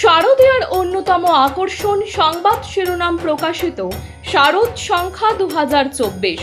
শারদীয়ার অন্যতম আকর্ষণ সংবাদ শিরোনাম প্রকাশিত শারদ সংখ্যা দু হাজার চব্বিশ।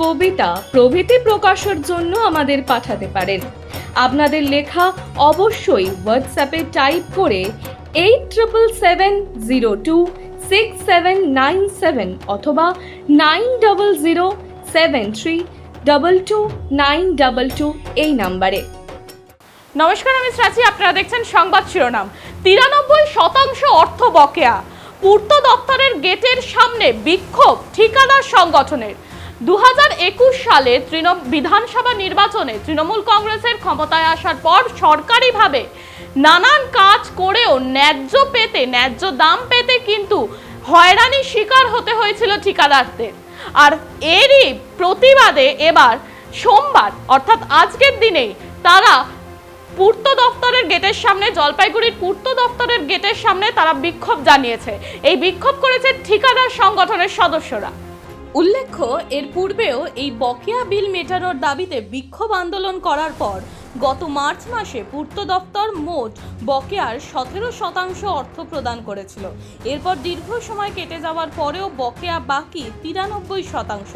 কবিতা প্রভৃতি প্রকাশের জন্য আমাদের পাঠাতে পারেন। আপনাদের লেখা অবশ্যই হোয়াটসঅ্যাপে টাইপ করে eight triple seven zero two six seven nine seven অথবা nine double zero seven three double two nine double two এই নাম্বারে। নমস্কার, আমি শ্রাচি। আপনারা দেখছেন সংবাদ শিরোনাম। তিরানব্বই শতাংশ অর্থ বকেয়া। পূর্ত দপ্তরের গেটের সামনে বিক্ষোভ ঠিকাদার সংগঠনের। দু হাজার একুশ সালে তৃণ বিধানসভা নির্বাচনে তৃণমূল কংগ্রেসের ক্ষমতায় আসার পর সরকারিভাবে নানান কাজ করেও ন্যায্য পেতে, ন্যায্য দাম পেতে কিন্তু হয়রানির শিকার হতে হয়েছিল ঠিকাদারদের। আর এরই প্রতিবাদে এবার সোমবার, অর্থাৎ আজকের দিনেই, তারা পূর্ত দফতরের গেটের সামনে, জলপাইগুড়ির পূর্ত দফতরের গেটের সামনে তারা বিক্ষোভ জানিয়েছে। এই বিক্ষোভ করেছে ঠিকাদার সংগঠনের সদস্যরা। উল্লেখ্য, এর পূর্বেও এই বকেয়া বিল মেটানোর দাবিতে বিক্ষোভ আন্দোলন করার পর গত মার্চ মাসে পূর্ত দপ্তর মোট বকেয়ার সতেরো শতাংশ অর্থ প্রদান করেছিল। এরপর দীর্ঘ সময় কেটে যাওয়ার পরেও বকেয়া বাকি তিরানব্বই শতাংশ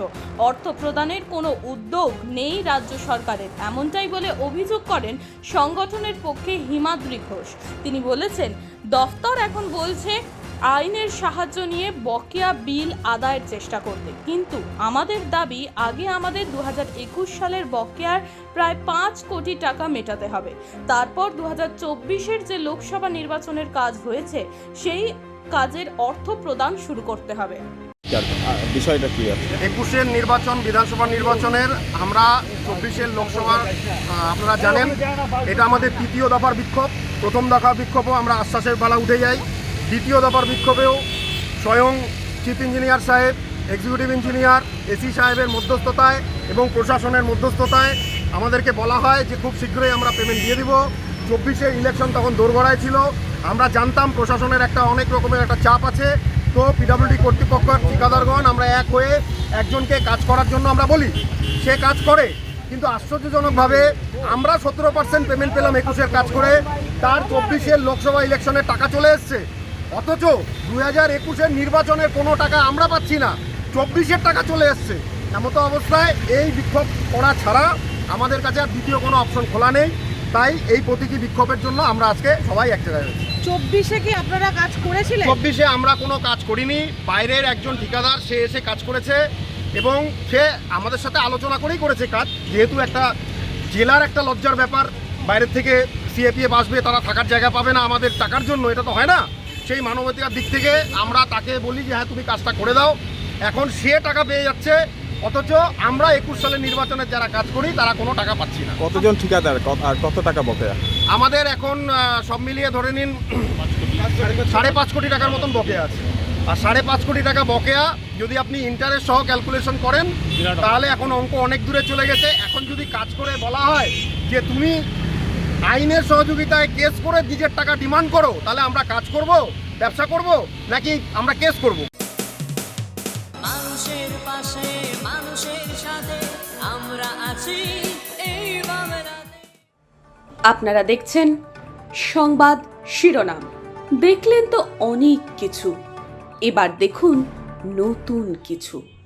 অর্থ প্রদানের কোনো উদ্যোগ নেই রাজ্য সরকারের, এমনটাই বলে অভিযোগ করেন সংগঠনের পক্ষে হিমাদ্রি ঘোষ। তিনি বলেছেন, দফতর এখন বলছে আইনের সাহায্য নিয়ে বকেয়া বিল আদায়ের চেষ্টা করতে কিন্তু আমাদের দাবি আগে আমাদের দু একুশ সালের বকেয়ার প্রায় পাঁচ কোটি টাকা মেটাতে হবে। তারপর দু হাজার চব্বিশের যে লোকসভা নির্বাচনের কাজ হয়েছে সেই কাজের অর্থ প্রদান শুরু করতে হবে। বিষয়টা কি একুশের নির্বাচন বিধানসভা নির্বাচনের আমরা চব্বিশের লোকসভার আপনারা জানেন এটা আমাদের তৃতীয় দফার বিক্ষোভ। প্রথম দফা বিক্ষোভও আমরা আশ্বাসের পালা উঠে যাই। দ্বিতীয় দফার বিক্ষোভেও স্বয়ং চিফ ইঞ্জিনিয়ার সাহেব, এক্সিকিউটিভ ইঞ্জিনিয়ার, এসি সাহেবের মধ্যস্থতায় এবং প্রশাসনের মধ্যস্থতায় আমাদেরকে বলা হয় যে খুব শীঘ্রই আমরা পেমেন্ট দিয়ে দিব। চব্বিশে ইলেকশন তখন দোরগড়ায় ছিল। আমরা জানতাম প্রশাসনের একটা অনেক রকমের একটা চাপ আছে। তো পিডাব্লিউডি কর্তৃপক্ষ ঠিকাদারগণ, আমরা এক হয়ে একজনকে কাজ করার জন্য আমরা বলি। সে কাজ করে। কিন্তু আশ্চর্যজনকভাবে আমরা সতেরো পার্সেন্ট পেমেন্ট পেলাম একুশের কাজ করে। তার চব্বিশের লোকসভা ইলেকশনের টাকা চলে এসছে। অথচ দু হাজার একুশের নির্বাচনের কোনো টাকা আমরা পাচ্ছি না। চব্বিশের টাকা চলে এসছে। এমতো অবস্থায় এই বিক্ষোভ করা ছাড়া আমাদের কাছে আর দ্বিতীয় কোনো অপশন খোলা নেই। তাই এই প্রতীকী বিক্ষোভের জন্য আমরা আজকে সবাই এক জায়গায় হয়েছি চব্বিশে কি আপনারা কাজ করেছিলেন? চব্বিশে আমরা কোনো কাজ করিনি। বাইরের একজন ঠিকাদার সে এসে কাজ করেছে এবং সে আমাদের সাথে আলোচনা করেই করেছে কাজ। যেহেতু একটা জেলার একটা লজ্জার ব্যাপার বাইরের থেকে সিএপিএফ আসবে তারা থাকার জায়গা পাবে না আমাদের টাকার জন্য এটা তো হয় না। সেই মানবাধিকার দিক থেকে আমরা তাকে বলি যে হ্যাঁ তুমি কাজটা করে দাও। এখন সে টাকা পেয়ে যাচ্ছে অথচ আমরা একুশ সালের নির্বাচনের যারা কাজ করি তারা কোনো টাকা পাচ্ছি না। কতজন ঠিকাদার? আর কত টাকা বকেয়া? আমাদের এখন সব মিলিয়ে ধরে নিন সাড়ে পাঁচ কোটি টাকার মতন বকেয়া আছে। আর সাড়ে পাঁচ কোটি টাকা বকেয়া যদি আপনি ইন্টারেস্ট সহ ক্যালকুলেশন করেন তাহলে এখন অঙ্ক অনেক দূরে চলে গেছে। এখন যদি কাজ করে বলা হয় যে তুমি আইনের সহযোগিতায় কেস করে নিজের টাকা ডিমান্ড করো তাহলে আমরা কাজ করব ব্যবসা করব নাকি আমরা কেস করব? মানুষের পাশে মানুষের সাথে আমরা আছি এই আপনারা দেখছেন সংবাদ শিরোনাম। দেখলেন তো অনেক কিছু। এবার দেখুন নতুন কিছু।